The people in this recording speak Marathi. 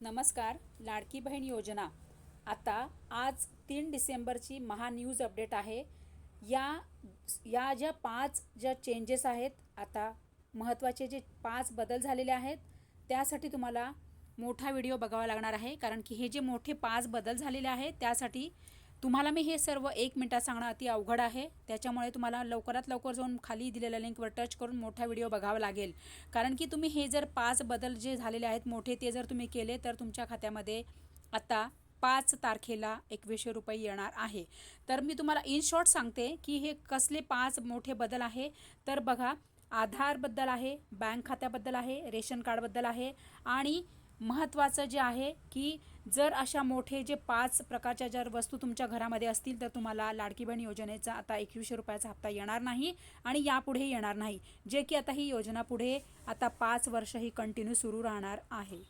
नमस्कार लाडकी बहीण योजना. आता आज तीन डिसेंबरची महा न्यूज अपडेट आहे. या या ज्या पाच ज्या चेंजेस आहेत आता महत्त्वाचे जे पाच बदल झालेले आहेत त्यासाठी तुम्हाला मोठा व्हिडिओ बघावा लागणार आहे. कारण की हे जे मोठे पाच बदल झालेले आहेत त्यासाठी तुम्हाला मी हे सर्व एक मिनटात सांगणं अति अवघड आहे. त्याच्यामुळे तुम्हाला लवकरात लवकर जाऊन खाली दिलेल्या लिंकवर टच करून मोठा व्हिडिओ बघावा लागेल. कारण की तुम्ही हे जर पाच बदल जे झालेले आहेत मोठे ते जर तुम्ही केले तर तुमच्या खात्यामध्ये आता पाच तारखेला एकवीसशे रुपये येणार आहे. तर मी तुम्हाला इन शॉर्ट सांगते की हे कसले पाच मोठे बदल आहे. तर बघा आधारबद्दल आहे बँक खात्याबद्दल आहे रेशन कार्डबद्दल आहे आणि महत्त्वाचं जे आहे की जर अशा मोठे जे पाच प्रकारच्या जर वस्तू तुमच्या घरामध्ये असतील तर तुम्हाला लाडकी बहीण योजनेचा आता एकवीसशे रुपयाचा हप्ता येणार नाही आणि यापुढे येणार नाही. जे की आता ही योजना पुढे आता पाच वर्ष ही कंटिन्यू सुरू राहणार आहे.